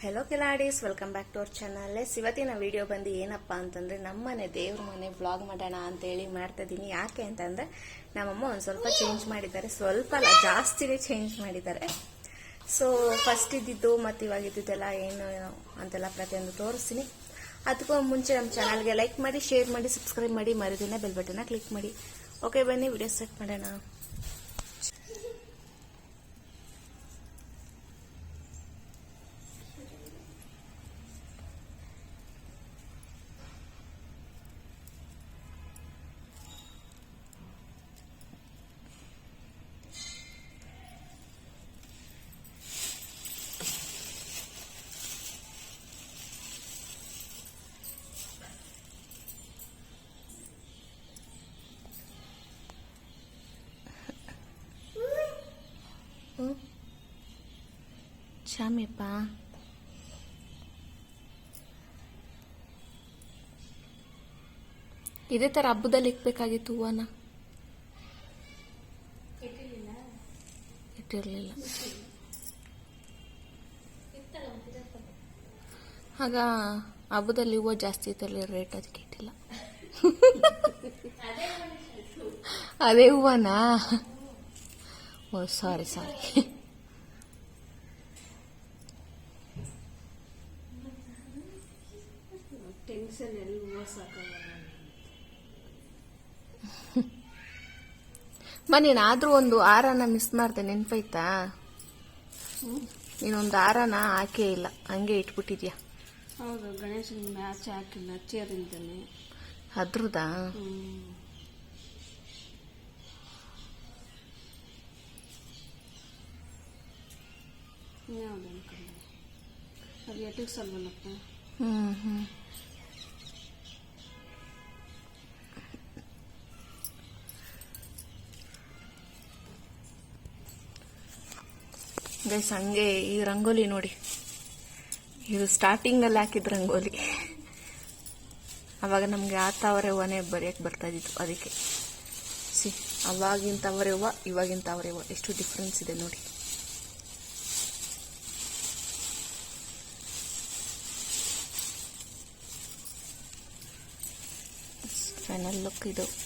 Hello ಕಿಲಾಡೀಸ್ welcome back to our channel ಇವತ್ತಿನ video ಬಂದು ಏನಪ್ಪ ಅಂತಂದ್ರೆ ನಮ್ಮನೆ ದೇವ್ರ ಮನೆ ಬ್ಲಾಗ್ ಮಾಡೋಣ ಮಾಡ್ತಾ ಇದ್ದೀನಿ ಯಾಕೆ ಅಂತಂದ್ರೆ ನಮ್ಮಮ್ಮ ಒಂದು ಸ್ವಲ್ಪ ಚೇಂಜ್ ಮಾಡಿದ್ದಾರೆ. ಸ್ವಲ್ಪ ಅಲ್ಲ, ಜಾಸ್ತಿನೇ ಚೇಂಜ್ ಮಾಡಿದ್ದಾರೆ. ಸೊ ಫಸ್ಟ್ ಇದ್ದಿದ್ದು ಮತ್ತು ಇವಾಗ ಇದ್ದಿದ್ದೆಲ್ಲ ಏನು ಅಂತೆಲ್ಲ ಪ್ರತಿಯೊಂದು ತೋರಿಸ್ತೀನಿ. ಅದಕ್ಕೂ ಮುಂಚೆ ನಮ್ಮ ಚಾನಲ್ಗೆ ಲೈಕ್ ಮಾಡಿ ಶೇರ್ ಮಾಡಿ ಸಬ್ಸ್ಕ್ರೈಬ್ ಮಾಡಿ. ಮರುದಿನ ಬೆಲ್ ಬಟನ್ನ ಕ್ಲಿಕ್ ಮಾಡಿ. ಓಕೆ ಬನ್ನಿ ವಿಡಿಯೋ ಸ್ಟಾರ್ಟ್ ಮಾಡೋಣ. ಚಾಮಿಯಪ್ಪ ಇದೇ ತರ ಹಬ್ಬದಲ್ಲಿ ಇಕ್ಬೇಕಾಗಿತ್ತು ಹೂವನ ಇಟ್ಟಿರ್ಲಿಲ್ಲ. ಆಗ ಹಬ್ಬದಲ್ಲಿ ಹೂವು ಜಾಸ್ತಿ ಇತ್ತಲ್ಲ ರೇಟ್ ಅದಕ್ಕೆ ಇಟ್ಟಿಲ್ಲ. ಅದೇ ಹೂವನಾ? ಓ ಸಾರಿ ಸಾರಿ ಟೆನ್ಷನ್ ಎಲ್ಲಿ ಹೂವು ಸಾಕಾಗಲ್ಲ ಮ ಆದ್ರೂ ಒಂದು ಆರನ ಮಿಸ್ ಮಾಡ್ದೆ ನೆನ್ಪೈತಾ ನೀನೊಂದು ಆರನ ಹಾಕೇ ಇಲ್ಲ ಹಂಗೆ ಇಟ್ಬಿಟ್ಟಿದ್ಯಾ? ಹೌದು ಗಣೇಶನ ಮ್ಯಾಚ್ ಹಾಕಿಲ್ಲ ಚೇರಿಂತಾನೆ ಅದ್ರದಾ? ಇನ್ಯಾವ್ದು ಅನ್ಕೊಂಡೆ? ಅದು ಎಟಿಗೆ ಸಲ್ವಲ್ಲಪ್ಪ ಹ್ಮ್ ಹ್ಮ್. ಗೈಸ್, ಹಂಗೆ ಈ ರಂಗೋಲಿ ನೋಡಿ. ಇದು ಸ್ಟಾರ್ಟಿಂಗ್ ಅಲ್ಲಿ ಹಾಕಿದ ರಂಗೋಲಿ. ಅವಾಗ ನಮಗೆ ಆ ತಾವರೆ ಹೂವನೇ ಬರೆಯಕ್ಕೆ ಬರ್ತಾ ಇದ್ದಿತ್ತು ಅದಕ್ಕೆ. ಸಿ ಅವಾಗಿನ ತಾವರೆ ಹೂವ ಇವಾಗಿನ ತಾವರೆ ಹೂವ ಎಷ್ಟು ಡಿಫ್ರೆನ್ಸ್ ಇದೆ ನೋಡಿ. ಫೈನಲ್ ಲುಕ್ ಇದು.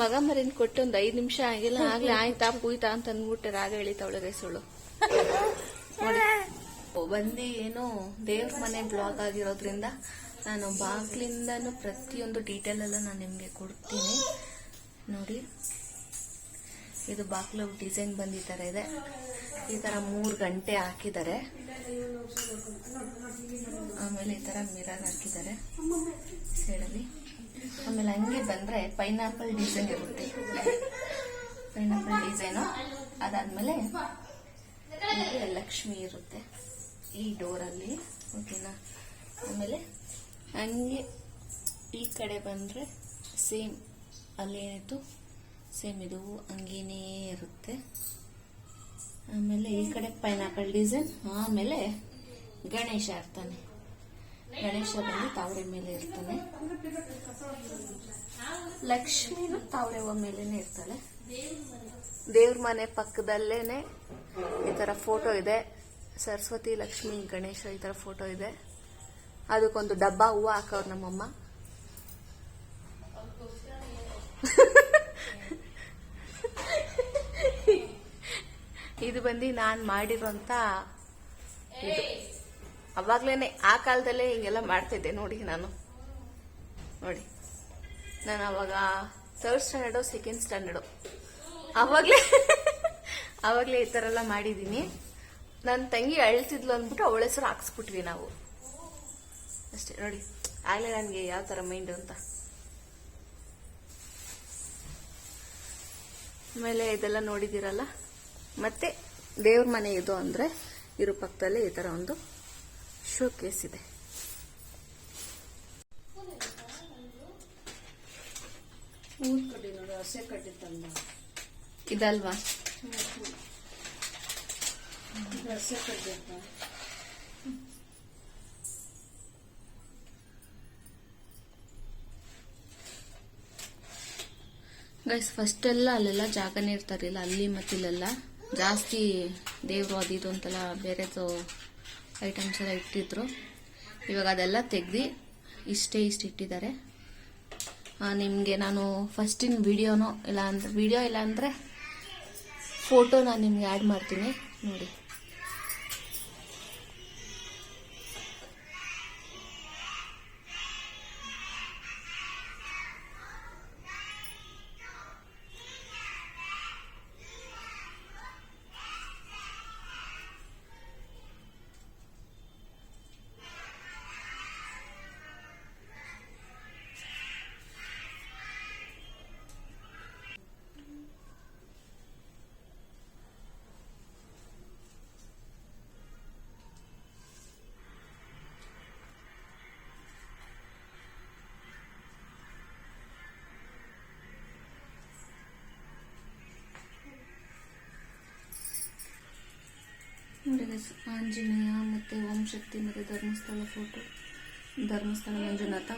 ಮಗ ಮರಿನ್ ಕೊಟ್ಟು ಒಂದ್ ಐದ್ ನಿಮಿಷ ಆಗಿಲ್ಲ, ಆಗ್ಲಿ ಆಯ್ತಾ, ಪೂಯ್ತಾ ಅಂತ ಅಂದ್ಬಿಟ್ಟೆ, ರಾಗ ಎಳಿತಾವಳೆ ಸುಳ್ಳು ಬಂದು ಏನು ದೇವ್ರ ಮನೆ ಬ್ಲಾಗ್ ಆಗಿರೋದ್ರಿಂದ ನಾನು ಬಾಗ್ಲಿಂದನೂ ಪ್ರತಿಯೊಂದು ಡೀಟೇಲ್ ಎಲ್ಲ ನಾನು ನಿಮಗೆ ಕೊಡ್ತೀನಿ. ನೋಡಿ. ಇದು ಬಾಗ್ಲು ಡಿಸೈನ್ ಬಂದು ಈ ಥರ ಇದೆ. ಈ ಥರ ಮೂರು ಗಂಟೆ ಹಾಕಿದ್ದಾರೆ. ಆಮೇಲೆ ಈ ಥರ ಮಿರರ್ ಹಾಕಿದ್ದಾರೆ. ಸೈಡಲ್ಲಿ ಆಮೇಲೆ ಹಂಗೆ ಬಂದ್ರೆ ಪೈನಾಪಲ್ ಡಿಸೈನ್ ಇರುತ್ತೆ. ಪೈನಾಪಲ್ ಡಿಸೈನು ಅದಾದ್ಮೇಲೆ ಲಕ್ಷ್ಮಿ ಇರುತ್ತೆ ಈ ಡೋರಲ್ಲಿ ಓಕೆನಾ ಆಮೇಲೆ ಹಂಗೆ ಈ ಕಡೆ ಬಂದ್ರೆ ಸೇಮ್ ಅಲ್ಲಿ ಅಲ್ಲೇನಿತ್ತು ಸೇಮ್ ಇದು, ಹಂಗೇನೇ ಇರುತ್ತೆ. ಆಮೇಲೆ ಈ ಕಡೆ ಪೈನಾಪಲ್ ಡಿಸೈನ್ ಆಮೇಲೆ ಗಣೇಶ ಇರ್ತಾನೆ ಗಣೇಶ ಬಂದು ತಾವರೆ ಮೇಲೆ ಇರ್ತಾನೆ. ಲಕ್ಷ್ಮಿನು ತಾವರೆ ಹೂವ ಮೇಲೇನೆ ಇರ್ತಾಳೆ. ದೇವ್ರ ಮನೆ ಪಕ್ಕದಲ್ಲೇನೆ ಈ ತರ ಫೋಟೋ ಇದೆ. ಸರಸ್ವತಿ, ಲಕ್ಷ್ಮಿ, ಗಣೇಶ ಈ ತರ ಫೋಟೋ ಇದೆ. ಅದಕ್ಕೊಂದು ಡಬ್ಬ ಹೂವು ಹಾಕವ್ರು ನಮ್ಮಮ್ಮ. ಇದು ಬಂದು ನಾನು ಮಾಡಿರೋಂಥ ಇದು. ಅವಾಗ್ಲೇನೆ ಆ ಕಾಲದಲ್ಲೇ ಹಿಂಗೆಲ್ಲ ಮಾಡ್ತಿದ್ದೆ. ನೋಡಿ ನಾನು. ನೋಡಿ. ನಾನು ಅವಾಗ ಥರ್ಡ್ ಸ್ಟ್ಯಾಂಡರ್ಡು ಸೆಕೆಂಡ್ ಸ್ಟ್ಯಾಂಡರ್ಡು ಅವಾಗಲೇ ಅವಾಗಲೇ ಈ ಥರ ಎಲ್ಲ ಮಾಡಿದ್ದೀನಿ. ನನ್ನ ತಂಗಿ ಅಳ್ತಿದ್ಲು ಅಂದ್ಬಿಟ್ಟು ಅವಳ ಹೆಸರು ಹಾಕ್ಸ್ಬಿಟ್ವಿ ನಾವು. ಅಷ್ಟೇ. ನೋಡಿ, ಆಗಲೇ ನನಗೆ ಯಾವ ಥರ ಮೈಂಡು ಅಂತ. ಆಮೇಲೆ ಇದೆಲ್ಲ ನೋಡಿದ್ದೀರಲ್ಲ? ಮತ್ತೆ ದೇವ್ರ ಮನೆ ಇದು ಅಂದರೆ, ಇರೋ ಪಕ್ಕದಲ್ಲೇ ಈ ಥರ ಒಂದು ಶೋ ಕೇಸ್ ಇದೆ ಇದಲ್ವಾ? ಗೈಸ್ ಫಸ್ಟ್ ಎಲ್ಲ ಅಲ್ಲೆಲ್ಲ ಜಾಗನೇ ಇರ್ತಾರಿಲ್ಲ ಅಲ್ಲಿ ಮತ್ತಿಲ್ಲೆಲ್ಲ ಜಾಸ್ತಿ ದೇವರು ಅದಿದು ಇದು ಅಂತೆಲ್ಲ ಬೇರೆದು ಐಟಮ್ಸ್ ಎಲ್ಲ ಇಟ್ಟಿದ್ರು. ಇವಾಗ ಅದೆಲ್ಲ ತೆಗ್ದು ಇಷ್ಟೇ ಇಷ್ಟು ಇಟ್ಟಿದ್ದಾರೆ. ನಿಮಗೆ ನಾನು ಫಸ್ಟಿನ ವಿಡಿಯೋನೋ ಇಲ್ಲ ಅಂದ್ರೆ ವಿಡಿಯೋ ಇಲ್ಲ ಅಂದರೆ ಫೋಟೋ ನಾನು ನಿಮ್ಗೆ ಆ್ಯಡ್ ಮಾಡ್ತೀನಿ. ನೋಡಿ. Guys, ಆಂಜನೇಯ ಮತ್ತು ಓಂ ಶಕ್ತಿ ಮತ್ತು ಧರ್ಮಸ್ಥಳ ಫೋಟೋ ಧರ್ಮಸ್ಥಳ ಮಂಜುನಾಥ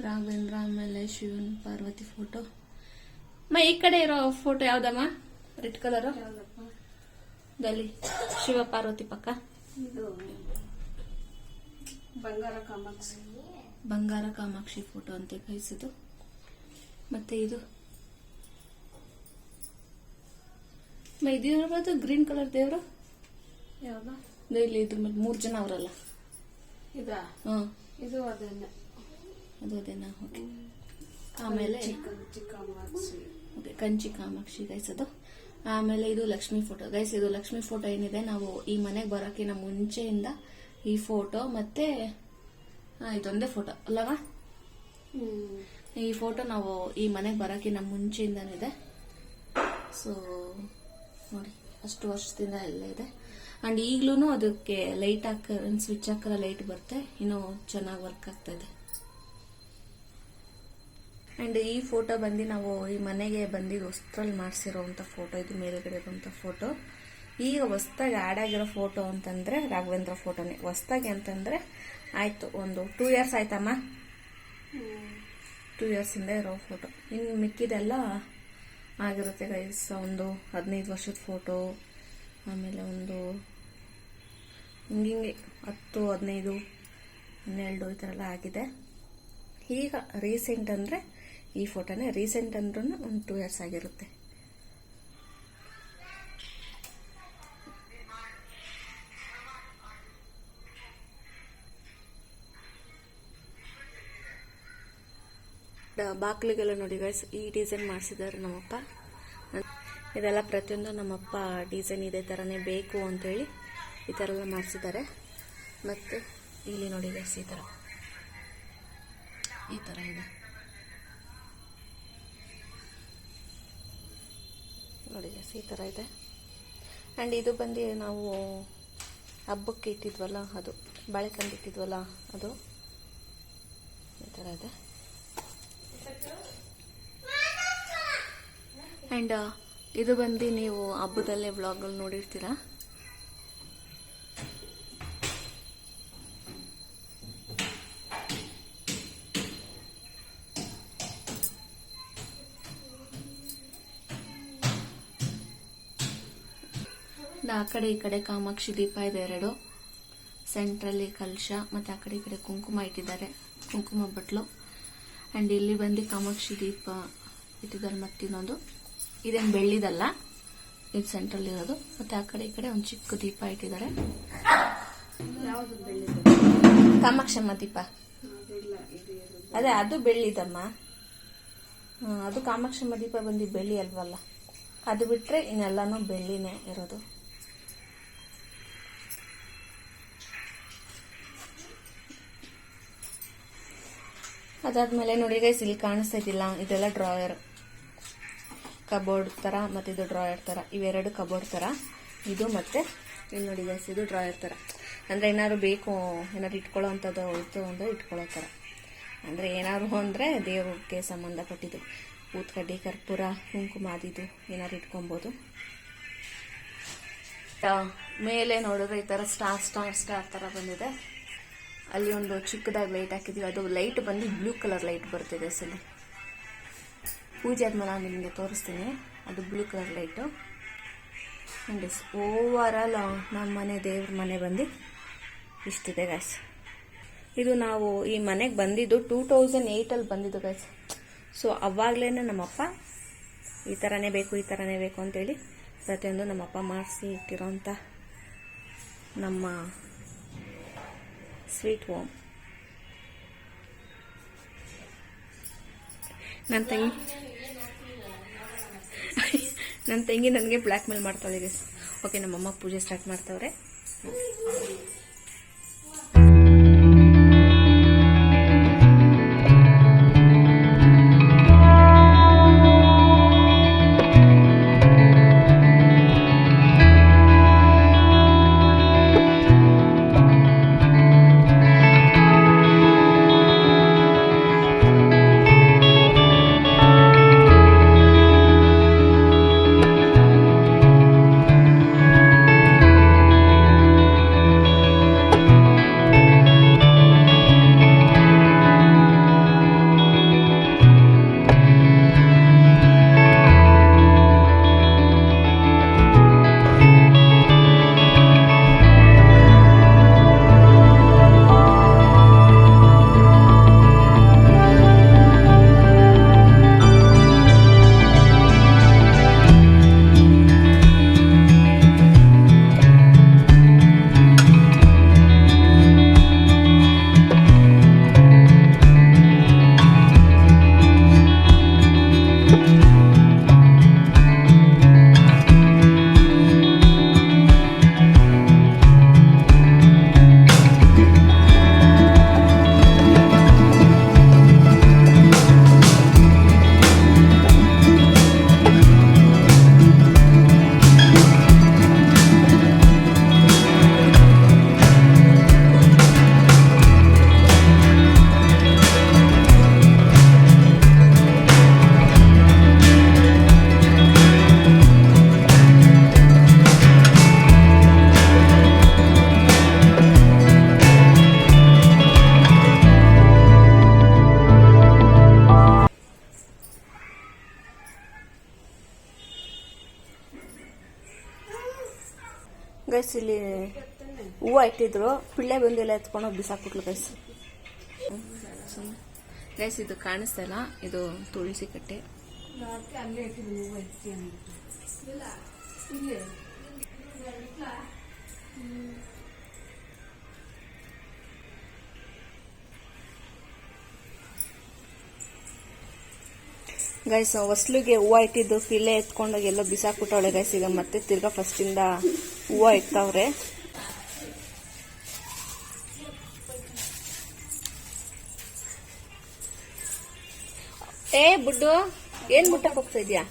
ರಾಘವೇಂದ್ರ ಆಮೇಲೆ ಶಿವನ್ ಪಾರ್ವತಿ ಫೋಟೋ ಮೈ ಈ ಕಡೆ ಇರೋ ಫೋಟೋ ಯಾವ್ದಮ್ಮ? ರೆಡ್ ಕಲರ್ ದಲ್ಲಿ ಶಿವ ಪಾರ್ವತಿ ಪಕ್ಕ. ಬಂಗಾರ ಕಾಮಾಕ್ಷಿ. ಬಂಗಾರ ಕಾಮಾಕ್ಷಿ ಫೋಟೋ ಅಂತ ಕಳಿಸಿದ್ದು. ಮತ್ತೆ ಇದು. ಇದು ಗ್ರೀನ್ ಕಲರ್ ದೇವರು? ಯಾವ್ದು? ಇಲ್ಲಿ ಇದ್ರ ಮೇಲೆ ಮೂರು ಜನ ಅವರಲ್ಲ. ಇದಾ? ಹಾಂ. ಇದು ಅದನ್ನೇ ಅದು ಅದೇನಾ? ಓಕೆ ಆಮೇಲೆ ಓಕೆ ಕಂಚಿ ಕಾಮಾಕ್ಷಿ ಗೈಸ್ ಅದು. ಆಮೇಲೆ ಇದು ಲಕ್ಷ್ಮಿ ಫೋಟೋ ಗೈಸ್ ಇದು ಲಕ್ಷ್ಮಿ ಫೋಟೋ ಏನಿದೆ? ನಾವು ಈ ಮನೆಗೆ ಬರೋಕ್ಕಿಂತ ಮುಂಚೆಯಿಂದ ಈ ಫೋಟೋ ಮತ್ತೆ ಇದೊಂದೇ ಫೋಟೋ ಅಲ್ಲವಾ? ಈ ಫೋಟೋ ನಾವು ಈ ಮನೆಗೆ ಬರೋಕ್ಕಿಂತ ಮುಂಚೆಯಿಂದನಿದೆ ಸೊ ನೋಡಿ ಅಷ್ಟು ವರ್ಷದಿಂದ ಎಲ್ಲ ಇದೆ. ಅಂಡ್ ಈಗ್ಲೂ ಅದಕ್ಕೆ ಲೈಟ್ ಹಾಕ ಸ್ವಿಚ್ ಹಾಕರ ಲೈಟ್ ಬರುತ್ತೆ. ಇನ್ನೂ ಚೆನ್ನಾಗಿ ವರ್ಕ್ ಆಗ್ತಾ ಇದೆ ಅಂಡ್ ಈ ಫೋಟೋ ಬಂದು ನಾವು ಈ ಮನೆಗೆ ಬಂದು ಹೊಸ್ತ್ರಲ್ಲಿ ಮಾಡಿಸಿರೋವಂಥ ಫೋಟೋ ಇದು ಮೇಲ್ಗಡೆ ಇರುವಂಥ ಫೋಟೋ ಈಗ ಹೊಸ್ದಾಗಿ ಆ್ಯಡ್ ಆಗಿರೋ ಫೋಟೋ ಅಂತಂದ್ರೆ ರಾಘವೇಂದ್ರ ಫೋಟೋನೇ ಹೊಸ್ದಾಗಿ ಅಂತಂದ್ರೆ ಆಯ್ತು, ಒಂದು ಟೂ ಇಯರ್ಸ್ ಆಯ್ತಮ್ಮ? ಟೂ ಇಯರ್ಸಿಂದ ಇರೋ ಫೋಟೋ ಇನ್ನು ಮಿಕ್ಕಿದೆಲ್ಲ ಆಗಿರುತ್ತೆ ಗೈಸ್ ಒಂದು ಹದಿನೈದು ವರ್ಷದ ಫೋಟೋ ಆಮೇಲೆ ಒಂದು ಹಿಂಗಿಂಗೆ ಹತ್ತು, ಹದಿನೈದು, ಹನ್ನೆರಡು ಈ ಥರ ಎಲ್ಲ ಆಗಿದೆ. ಈಗ ರೀಸೆಂಟ್ ಅಂದರೆ ಈ ಫೋಟೋನೇ ರೀಸೆಂಟ್ ಅಂದ್ರೂ ಒಂದು ಟೂ ಇಯರ್ಸ್ ಆಗಿರುತ್ತೆ. ಬಾಕ್ಲಿಗೆಲ್ಲ ನೋಡಿ ಗೈಸ್ ಈ ಡಿಸೈನ್ ಮಾಡಿಸಿದ್ದಾರೆ ನಮ್ಮಪ್ಪ. ಇದೆಲ್ಲ ಪ್ರತಿಯೊಂದು ನಮ್ಮಪ್ಪ ಡಿಸೈನ್ ಇದೇ ಥರನೇ ಬೇಕು ಅಂಥೇಳಿ ಈ ಥರ ಎಲ್ಲ ಮಾಡಿಸಿದ್ದಾರೆ. ಮತ್ತು ಇಲ್ಲಿ ನೋಡಿ ಗೈಸ್ ಈ ಥರ ಈ ಥರ ಇದೆ. ನೋಡಿ ಗೈಸ್ ಈ ಥರ ಇದೆ. ಆ್ಯಂಡ್ ಇದು ಬಂದು ನಾವು ಹಬ್ಬಕ್ಕೆ ಇಟ್ಟಿದ್ವಲ್ಲ ಅದು ಬಾಳೆಕಂದಿ ಇಟ್ಟಿದ್ವಲ್ಲ ಅದು. ಈ ಥರ ಇದೆ. ಆ್ಯಂಡ್ ಇದು ಬಂದು ನೀವು ಹಬ್ಬದಲ್ಲೇ ವ್ಲಾಗಲ್ಲಿ ನೋಡಿರ್ತೀರಾ? ಆ ಕಡೆ ಈ ಕಡೆ ಕಾಮಾಕ್ಷಿ ದೀಪ ಇದೆ ಎರಡು. ಸೆಂಟ್ರಲ್ಲಿ ಕಲಶ, ಮತ್ತೆ ಆ ಕಡೆ ಈ ಕಡೆ ಕುಂಕುಮ ಇಟ್ಟಿದ್ದಾರೆ. ಕುಂಕುಮ ಬಟ್ಲು. ಆ್ಯಂಡ್ ಇಲ್ಲಿ ಬಂದು ಕಾಮಾಕ್ಷಿ ದೀಪ ಇಟ್ಟಿದ್ದಾರೆ ಮತ್ತಿನ್ನೊಂದು. ಇದೇನು ಬೆಳ್ಳಿದಲ್ಲ? ಇದು ಸೆಂಟ್ರಲ್ ಇರೋದು. ಮತ್ತೆ ಆ ಕಡೆ ಈ ಕಡೆ ಒಂದು ಚಿಕ್ಕ ದೀಪ ಇಟ್ಟಿದ್ದಾರೆ. ಕಾಮಾಕ್ಷಮ್ಮ ದೀಪ. ಅದೇ, ಅದು ಬೆಳ್ಳಿದಮ್ಮ. ಅದು ಕಾಮಾಕ್ಷಮ್ಮ ದೀಪ ಬಂದು ಬೆಳ್ಳಿ ಅಲ್ವಲ್ಲ? ಅದು ಬಿಟ್ರೆ ಇನ್ನೆಲ್ಲಾನು ಬೆಳ್ಳಿನೇ ಇರೋದು. ಅದಾದ್ಮೇಲೆ ನೋಡಿ ಗೈಸ್ ಇಲ್ಲಿ ಕಾಣಿಸ್ತಾ ಇದೆಲ್ಲ ಡ್ರಾಯರ್ ಕಬೋರ್ಡ್ ತರ ಮತ್ತೆ ಇದು ಡ್ರಾಯರ್ ತರ. ಇವೆರಡು ಕಬೋರ್ಡ್ ತರ. ಇದು ಮತ್ತೆ ಇಲ್ಲಿ ನೋಡಿ ಗೈಸ್ ಇದು ಡ್ರಾಯರ್ ತರ. ಅಂದ್ರೆ ಏನಾದ್ರು ಬೇಕು, ಏನಾದ್ರು ಇಟ್ಕೊಳ್ಳೋ ಅಂದ್ರೆ ಇಟ್ಕೊಳ್ಳೋ ತರ. ಅಂದ್ರೆ ಏನಾದ್ರು ಅಂದ್ರೆ ದೇವ್ರಿಗೆ ಸಂಬಂಧಪಟ್ಟಿದ್ದು. ಊತ್ಕಡ್ಡಿ ಕರ್ಪೂರ, ಕುಂಕುಮ ಅದಿದು ಏನಾದ್ರು ಇಟ್ಕೊಬೋದು. ಮೇಲೆ ನೋಡಿದ್ರೆ ಈ ತರ ಸ್ಟಾರ್ ಸ್ಟಾರ್ ಸ್ಟಾರ್ ತರ ಬಂದಿದೆ. ಅಲ್ಲಿ ಒಂದು ಚಿಕ್ಕದಾಗಿ ಲೈಟ್ ಹಾಕಿದೀವಿ. ಅದು ಲೈಟ್ ಬಂದು ಬ್ಲೂ ಕಲರ್ ಲೈಟ್ ಬರ್ತಿದೆ ಸಲಿ ಪೂಜೆ ಆದ್ಮೇಲೆ ನಾನು ನಿಮಗೆ ತೋರಿಸ್ತೀನಿ. ಅದು blue colour light guys overall ನಮ್ಮ ಮನೆ, ದೇವ್ರ ಮನೆ ಬಂದು ಇಷ್ಟಿದೆ ಗೈಸ್ ಇದು ನಾವು ಈ ಮನೆಗೆ ಬಂದಿದ್ದು ಟೂ ತೌಸಂಡ್ ಏಯ್ಟಲ್ಲಿ ಬಂದಿದ್ದು ಗೈಸ್ ಸೊ ಅವಾಗಲೇ ನಮ್ಮಪ್ಪ ಈ ಥರನೇ ಬೇಕು, ಈ ಥರನೇ ಬೇಕು ಅಂತೇಳಿ ಪ್ರತಿಯೊಂದು ನಮ್ಮಪ್ಪ ಮಾಡಿಸಿ ಇಟ್ಟಿರೋಂಥ ನಮ್ಮ ಸ್ವೀಟ್ ಹೋಮ್ ನನ್ನ ತಂಗಿ ನನ್ನ ತಂಗಿ ನನಗೆ ಬ್ಲ್ಯಾಕ್ ಮೇಲ್ ಮಾಡ್ತಾಳೆ ಓಕೆ ನಮ್ಮಮ್ಮ ಪೂಜೆ ಸ್ಟಾರ್ಟ್ ಮಾಡ್ತಾವ್ರೆ. ಗೈಸ್ ಇಲ್ಲಿ ಹೂವು ಇಟ್ಟಿದ್ರು. ಪಿಳ್ಳೆ ಬಂದಿಲ್ಲ ಎತ್ಕೊಂಡು ಬಿಸಾಕ್ಬಿಟ್ಲು ಗೈಸ್ ಗೈಸ್ ಇದು ಕಾಣಿಸ್ತಾ ಇಲ್ಲ. ಇದು ತುಳಸಿ ಕಟ್ಟೆ. ಗೈಸ್ ಹೊಸ್ಲಿಗೆ ಹೂವು ಇಟ್ಟಿದ್ದು ಪಿಳ್ಳೆ ಎತ್ಕೊಂಡೋಗಿ ಎಲ್ಲೋ ಬಿಸಾಕ್ಬಿಟ್ಟವಳೆ ಗೈಸ್ ಈಗ ಮತ್ತೆ ತಿರ್ಗಾ ಫಸ್ಟಿಂದ ಹೂವು ಇರ್ತಾವ್ರೆ ಏ ಬುಡ್ಡು ಏನ್ ಮುಟ್ಟಕ್ ಹೋಗ್ತಾ ಇದ್ಯಾ?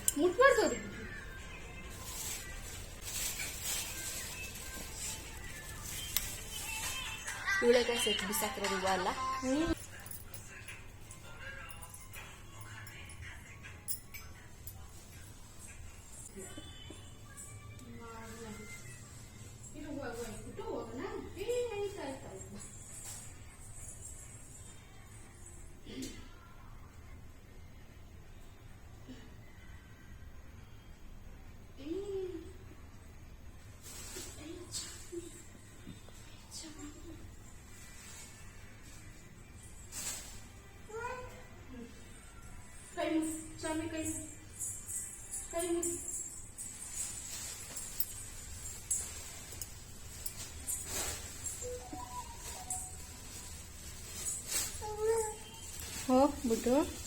ಇವಳೆಗಾಯಿ ಸೆಟ್ ಇವಳೆ ಹೂವ ಎತ್ ಬಿಸಾಕಿರೋದು ಹೂವು ಅಲ್ಲ ಹೋ ಬುಡ್ಡು ಅಪ್ಪೋ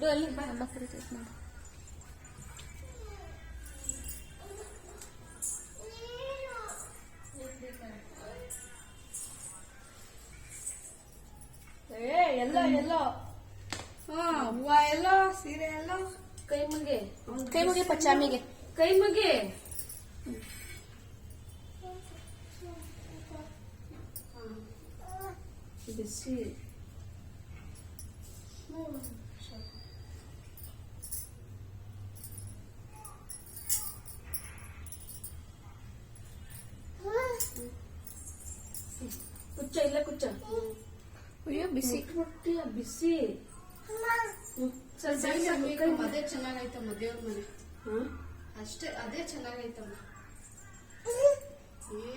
ದೊಡ್ಡ ಅಲ್ಲಿ ಮಕ್ಕಳು ಚೆಕ್ ಮಾಡಿ ಏ ಎಲ್ಲೋ ಎಲ್ಲೋ ಹಾ ಹೂವ ಎಲ್ಲೋ ಸೀರೆ ಎಲ್ಲೋ ಕೈ ಮುಗೆ ಕೈ ಮುಗೆ ಪಚ್ಚಾಮಿಗೆ ಕೈ ಮುಗೆ ಬಿಸಿ ಬಿಸಿ ಹ್ಮ್. ಸ್ವಲ್ಪ ಸರಿ, ಸ್ವಲ್ಪ ಸರಿ, ಕೈ ಅದೇ ಚೆನ್ನಾಗೈತಮ್ಮ ದೇವ್ರ ಮನೆ ಹಾ? ಅಷ್ಟೇ ಅದೇ ಚೆನ್ನಾಗೈತಮ್ಮ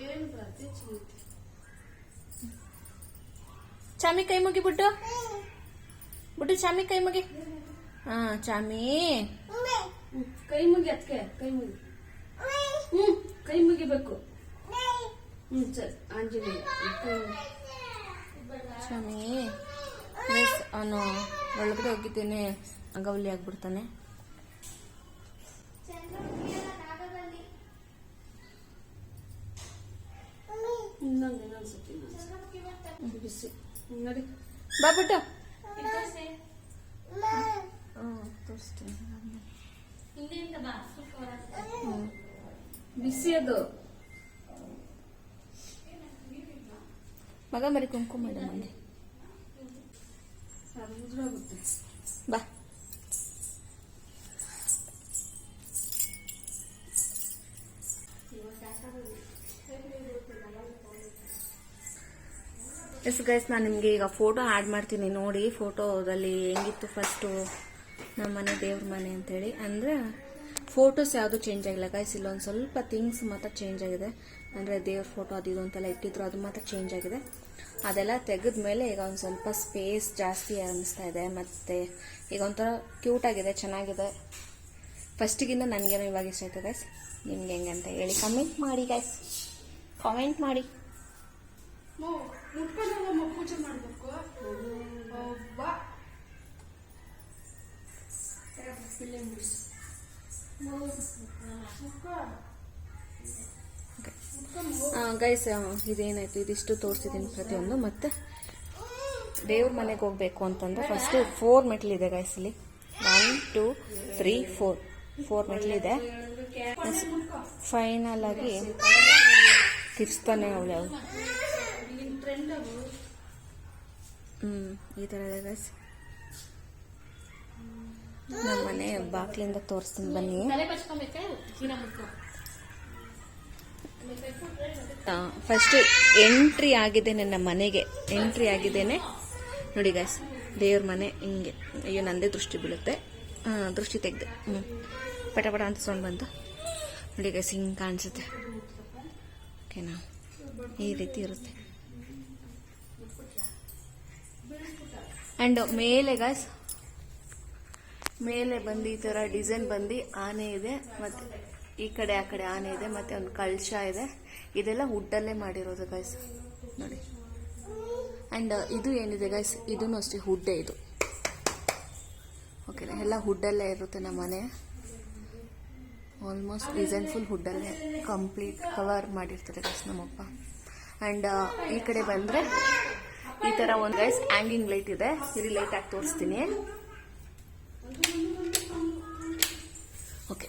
ಏನ್ ಬಿಡು, ಅದೇ ಚೆನ್ನಾಗೈತೆ ಚಾಮಿ ಕೈ ಮುಗಿ ಬಿಟ್ಟು. ಬಿಟ್ಟು ಚಾಮಿ ಕೈ ಮುಗಿ. ಹಾ ಚಾಮಿ. ಹ್ಮ್. ಕೈ ಮುಗಿ ಅದಕ್ಕೆ ಕೈ ಮುಗಿ. ಹ್ಮ್ ಕೈ ಮುಗಿಬೇಕು. ಹ್ಮ್ ಸರಿ ಆಂಜನೇಯ ಕೈ ಚಾಮಿ ಅವನು ಒಳಗಡೆ ಹೋಗಿದ್ದೇನೆ. ಅಂಗವಲ್ಲಿ ಆಗ್ಬಿಡ್ತಾನೆ. ಬಿಸಿ ಹ್ಮ್, ನೋಡಿ ಬಾ ಬಿಟ್ಟು ಹ್ಮ್, ತೋರಿಸ್ತೀನಿ. ಬಿಸಿ ಅದು. ಮಗ ಮರಿ ಕುಂಕುಮ ಇಡ ಮಂದಿ ಬಾ. ಎಸ್ ಗೈಸ್ ನಾನು ನಿಮಗೆ ಈಗ ಫೋಟೋ ಆ್ಯಡ್ ಮಾಡ್ತೀನಿ. ನೋಡಿ ಫೋಟೋದಲ್ಲಿ ಹೆಂಗಿತ್ತು ಫಸ್ಟು ನಮ್ಮ ಮನೆ ದೇವ್ರ ಮನೆ ಅಂತೇಳಿ. ಅಂದರೆ ಫೋಟೋಸ್ ಯಾವುದು ಚೇಂಜ್ ಆಗಿಲ್ಲ. ಗೈಸ್ ಇಲ್ಲೊಂದು ಸ್ವಲ್ಪ ಥಿಂಗ್ಸ್ ಮಾತ್ರ ಚೇಂಜ್ ಆಗಿದೆ. ಅಂದರೆ ದೇವ್ರ ಫೋಟೋ ಅದು ಇದು ಅಂತೆಲ್ಲ ಇಟ್ಟಿದ್ರು ಅದು ಮಾತ್ರ ಚೇಂಜ್ ಆಗಿದೆ. ಅದೆಲ್ಲ ತೆಗೆದ ಮೇಲೆ ಈಗ ಒಂದು ಸ್ವಲ್ಪ ಸ್ಪೇಸ್ ಜಾಸ್ತಿ ಅನಿಸ್ತಾ ಇದೆ. ಮತ್ತು ಈಗ ಒಂಥರ ಕ್ಯೂಟ್ ಆಗಿದೆ ಚೆನ್ನಾಗಿದೆ. ಫಸ್ಟಿಗಿಂತ ನನಗೇನೋ ಇವಾಗ ಇಷ್ಟ ಆಯ್ತು ಗೈಸ್ ನಿಮ್ಗೆ ಹೆಂಗೆ ಅಂತ ಹೇಳಿ ಕಮೆಂಟ್ ಮಾಡಿ ಗೈಸ್ ಕಾಮೆಂಟ್ ಮಾಡಿ. ಮಾಡಬೇಕು. ಗೈಸ್ ಇದೇನಾಯಿತು? ಇದಿಷ್ಟು ತೋರಿಸಿದ್ದೀನಿ ಪ್ರತಿಯೊಂದು. ಮತ್ತೆ ದೇವ್ರ ಮನೆಗೆ ಹೋಗ್ಬೇಕು ಅಂತಂದ್ರೆ ಫಸ್ಟ್ ಫೋರ್ ಮೆಟ್ಲಿದೆ ಗೈಸ್ ಇಲ್ಲಿ. One two three four four ಮೆಟ್ಲಿದೆ final ಆಗಿ ತಿರ್ಸ್ತಾನೆ ಅವಳೆ ಅವಳು. ಹ್ಞೂ ಈ ಥರ ಇದೆ ಗೈಸ್ ನಮ್ಮ ಮನೆ ಬಾಕ್ಲಿಂದ ತೋರಿಸ್ತೀನಿ, ಬನ್ನಿ. ಫಸ್ಟ್ ಎಂಟ್ರಿ ಆಗಿದೆ ನನ್ನ ಮನೆಗೆ. ಎಂಟ್ರಿ ಆಗಿದ್ದೇನೆ. ನೋಡಿ ಗಾಯ್ಸ್ ದೇವ್ರ ಮನೆ ಹಿಂಗೆ. ಅಯ್ಯೋ, ನಂದೇ ದೃಷ್ಟಿ ಬೀಳುತ್ತೆ. ದೃಷ್ಟಿ ತೆಗ್ದೆ. ಹ್ಞೂ ಪಟ ಪಟ ಅಂತ ಸೌಂಡ್ ಬಂತು. ನೋಡಿ ಗಾಯ್ಸ್ ಹಿಂಗೆ ಕಾಣಿಸುತ್ತೆ. ಓಕೆನಾ ಈ ರೀತಿ ಇರುತ್ತೆ. ಆ್ಯಂಡ್ ಮೇಲೆ ಗಾಯ್ಸ್ ಮೇಲೆ ಬಂದು ಈ ಥರ ಡಿಸೈನ್ ಬಂದು ಆನೆ ಇದೆ. ಮತ್ತು ಈ ಕಡೆ, ಆ ಕಡೆ ಆನೆ ಇದೆ, ಮತ್ತು ಒಂದು ಕಳಶ ಇದೆ. ಇದೆಲ್ಲ ವುಡ್ಡಲ್ಲೇ ಮಾಡಿರೋದು ಗೈಸ್ ನೋಡಿ. ಆ್ಯಂಡ್ ಇದು ಏನಿದೆ ಗೈಸ್ ಇದೂ ಅಷ್ಟೇ ಹುಡ್ಡೆ ಇದು. ಓಕೆ ಎಲ್ಲ ಹುಡ್ಡಲ್ಲೇ ಇರುತ್ತೆ ನಮ್ಮ ಮನೆ. ಆಲ್ಮೋಸ್ಟ್ ಡಿಸೈನ್ ಫುಲ್ ಹುಡ್ಡಲ್ಲೇ ಕಂಪ್ಲೀಟ್ ಕವರ್ ಮಾಡಿರ್ತಾರೆ ಗೈಸ್ ನಮ್ಮಪ್ಪ. ಆ್ಯಂಡ್ ಈ ಕಡೆ ಬಂದರೆ ಈ ಥರ ಒಂದು ಗೈಸ್ ಹ್ಯಾಂಗಿಂಗ್ ಲೈಟ್ ಇದೆ. ಇಲ್ಲಿ ಲೈಟ್ ಆಗಿ ತೋರಿಸ್ತೀನಿ. ಓಕೆ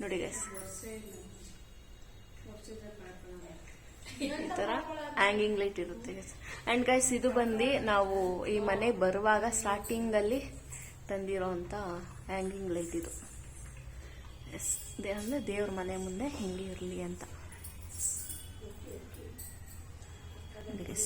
ನೋಡಿ ಗೈಸ್ ಈ ಥರ ಹ್ಯಾಂಗಿಂಗ್ ಲೈಟ್ ಇರುತ್ತೆ ಗೈಸ್ ಆ್ಯಂಡ್ ಗೈಸ್ ಇದು ಬಂದು ನಾವು ಈ ಮನೆಗೆ ಬರುವಾಗ ಸ್ಟಾರ್ಟಿಂಗಲ್ಲಿ ತಂದಿರೋವಂಥ ಹ್ಯಾಂಗಿಂಗ್ ಲೈಟ್ ಇದು. ಎಸ್ ಅಂದರೆ ದೇವ್ರ ಮನೆ ಮುಂದೆ ಹಿಂಗೆ ಇರಲಿ ಅಂತ. ನೋಡಿ guys.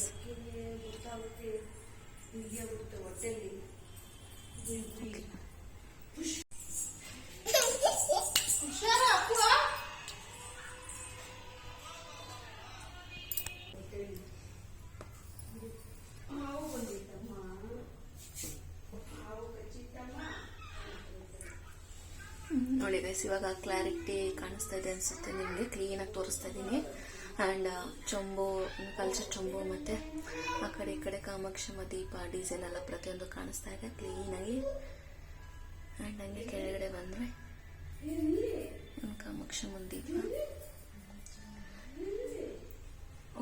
ಗೈಸ್ ಇವಾಗ ಕ್ಲಾರಿಟಿ ಕಾಣಿಸ್ತಾ ಇದೆ ಅನ್ಸುತ್ತೆ ನಿಮಗೆ ಕ್ಲೀನಾಗಿ ತೋರಿಸ್ತಾ ಇದ್ದೀನಿ ಆ್ಯಂಡ್ ಚೊಂಬು ಕಲ್ಚರ್ ಚೊಂಬು ಮತ್ತು ಆ ಕಡೆ ಈ ಕಡೆ ಕಾಮಾಕ್ಷಮ ದೀಪ ಡಿಸೈನ್ ಎಲ್ಲ ಪ್ರತಿಯೊಂದು ಕಾಣಿಸ್ತಾ ಇದೆ. ಕ್ಲೀನಾಗಿ ಆ್ಯಂಡ್ ಹಂಗೆ ಕೆಳಗಡೆ ಬಂದರೆ ಕಾಮಾಕ್ಷಮನ ದೀಪ.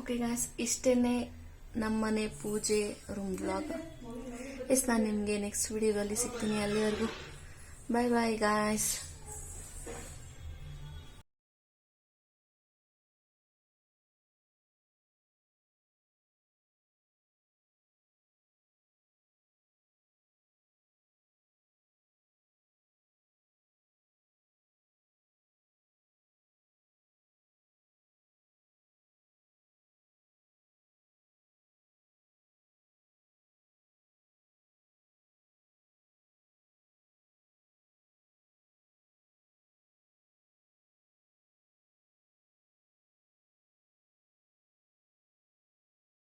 ಓಕೆ ಗಾಯ್ಸ್ ಇಷ್ಟೇ ನಮ್ಮನೆ ಪೂಜೆ ರೂಮ್ ಬ್ಲಾಗ್ ಎಸ್ ನಾನು ನಿಮಗೆ ನೆಕ್ಸ್ಟ್ ವಿಡಿಯೋದಲ್ಲಿ ಸಿಗ್ತೀನಿ ಅಲ್ಲಿವರೆಗೂ. ಬಾಯ್ ಬಾಯ್ ಗಾಯ್ಸ್